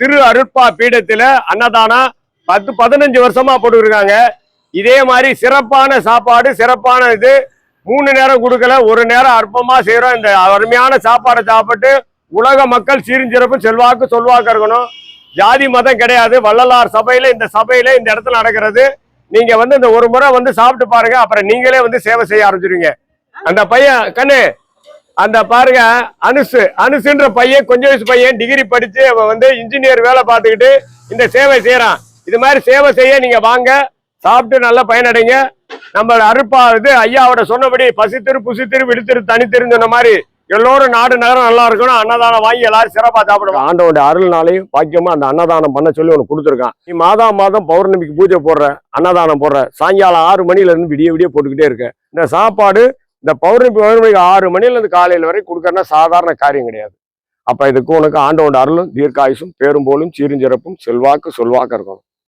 திரு அருட்பா பீடத்துல அன்னதானம் பத்து பதினஞ்சு வருஷமா போட்டுருக்காங்க இதே மாதிரி சிறப்பான சாப்பாடு சிறப்பான இது. மூணு நேரம் கொடுக்கல ஒரு நேரம் அற்பமா செய்யறோம் இந்த அருமையான சாப்பாடை சாப்பிட்டு உலக மக்கள் சீர்சிறப்பு செல்வாக்கு சொல்வாக்கு இருக்கணும். ஜாதி மதம் கிடையாது. வள்ளலார் சபையில இந்த சபையில இந்த இடத்துல நடக்கிறது. நீங்க வந்து இந்த ஒரு முறை வந்து சாப்பிட்டு பாருங்க. அப்புறம் நீங்களே வந்து சேவை செய்ய ஆரம்பிச்சிருவீங்க. அந்த பையன் கண்ணு அந்த பாருங்க அனுசு அனுசுன்ற பையன் கொஞ்ச வயசு பையன் டிகிரி படிச்சு அவன் வந்து இன்ஜினியர் வேலை பார்த்துக்கிட்டு இந்த சேவை செய்யறான். இது மாதிரி சேவை செய்ய நீங்க வாங்க சாப்பிட்டு நல்லா பயனடைங்க. நம்ம அருப்பா இது ஐயாவோட சொன்னபடி பசித்திரு புசித்திரு விடுத்திரு தனித்திரு சொன்ன மாதிரி எல்லோரும் நாடு நகரம் நல்லா இருக்கணும். அன்னதானம் வாங்கி எல்லாரும் சிறப்பா சாப்பிடுவோம். ஆண்டவோட அருள்னாலையும் பாக்கியமா அந்த அன்னதானம் பண்ண சொல்லி உனக்கு கொடுத்துருக்கான். நீ மாதம் மாதம் பௌர்ணமிக்கு பூஜை போடுற அன்னதானம் போடுற சாயங்காலம் ஆறு மணில இருந்து விடிய விடிய போட்டுக்கிட்டே இருக்க. இந்த சாப்பாடு இந்த பௌர்ணமி பௌர்ணமிக்கு ஆறு மணிலேருந்து காலையில் வரை கொடுக்கறனா சாதாரண காரியம் கிடையாது. அப்போ இதுக்கு உனக்கு ஆண்டோட அருளும் தீர்க்காயுசும் பேரும்போலும் போலும் சிறப்பும் செல்வாக்கு சொல்வாக்கு இருக்கணும்.